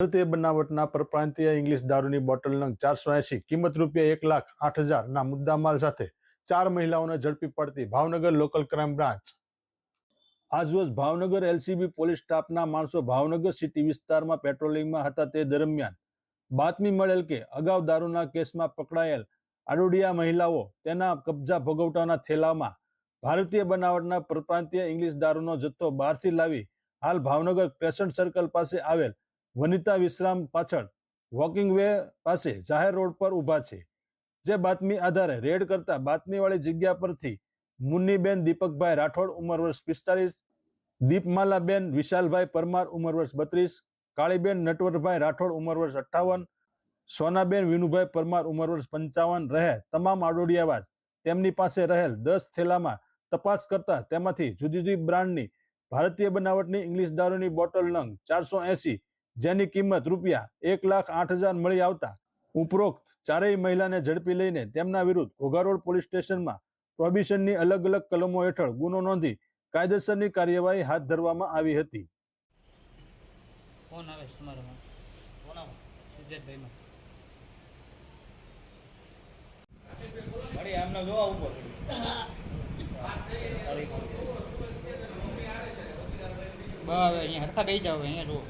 ભારતીય બનાવટના પરપ્રાંતીય ઇંગ્લિશ દારૂની બોટલ નંગ ચારસો એસી કિંમત રૂપિયા એક લાખ આઠ હજાર ના મુદ્દામાલ સાથે ચાર મહિલાઓને ઝડપી પડતી ભાવનગર લોકલ ક્રાઇમ બ્રાન્ચ. આજરોજ ભાવનગર એલસીબી પોલીસ સ્ટાફના માણસો ભાવનગર સિટી વિસ્તારમાં પેટ્રોલિંગમાં હતા તે દરમિયાન બાતમી મળેલ કે અગાઉ દારૂના કેસમાં પકડાયેલ આડોડિયા મહિલાઓ તેના કબજા ભોગવટાના થેલામાં ભારતીય બનાવટના પરપ્રાંતીય ઇંગ્લિશ દારૂનો જથ્થો બહારથી લાવી હાલ ભાવનગર ક્રેસન્ટ સર્કલ પાસે આવેલ વનિતા વિશ્રામ પાછળ, વોકિંગ વે પાસે જાહેર રોડ પર ઊભા છે. જે બાતમી આધારે રેડ કરતા બાતમીવાળી જગ્યા પરથી મુન્નીબેન દીપકભાઈ રાઠોડ ઉંમર વર્ષ પિસ્તાલીસ, દીપમાલાબેન વિશાલભાઈ પરમાર ઉંમર વર્ષ બત્રીસ, કાળીબેન નટવરભાઈ રાઠોડ ઉંમર વર્ષ અઠ્ઠાવન, સોનાબેન વિનુભાઈ પરમાર ઉંમર વર્ષ પંચાવન રહે તમામ આડોડિયાવાસ તેમની પાસે રહેલ દસ થેલામાં તપાસ કરતા તેમાંથી જુદી જુદી બ્રાન્ડની ભારતીય બનાવટની ઇંગ્લિશ દારૂની બોટલ નંગ ચારસો એસી જેની કિંમત રૂપિયા એક લાખ આઠ હજાર મળી આવતા ઉપરોક્ત ચારેય મહિલાને ઝડપી લઈને તેમના વિરુદ્ધ ઘોઘારોડ પોલીસ સ્ટેશનમાં પ્રોહિબિશનની અલગ અલગ કલમો હેઠળ ગુનો નોંધી કાયદેસરની કાર્યવાહી હાથ ધરવામાં આવી હતી. ફોન આવે છે તમારામાં. કોનામાં સિદ્ધાર્થભાઈમાં અરે આમને જોવા ઊભો બસ અહીંયા હરખા ગઈ જાવ અહીંયા જુઓ.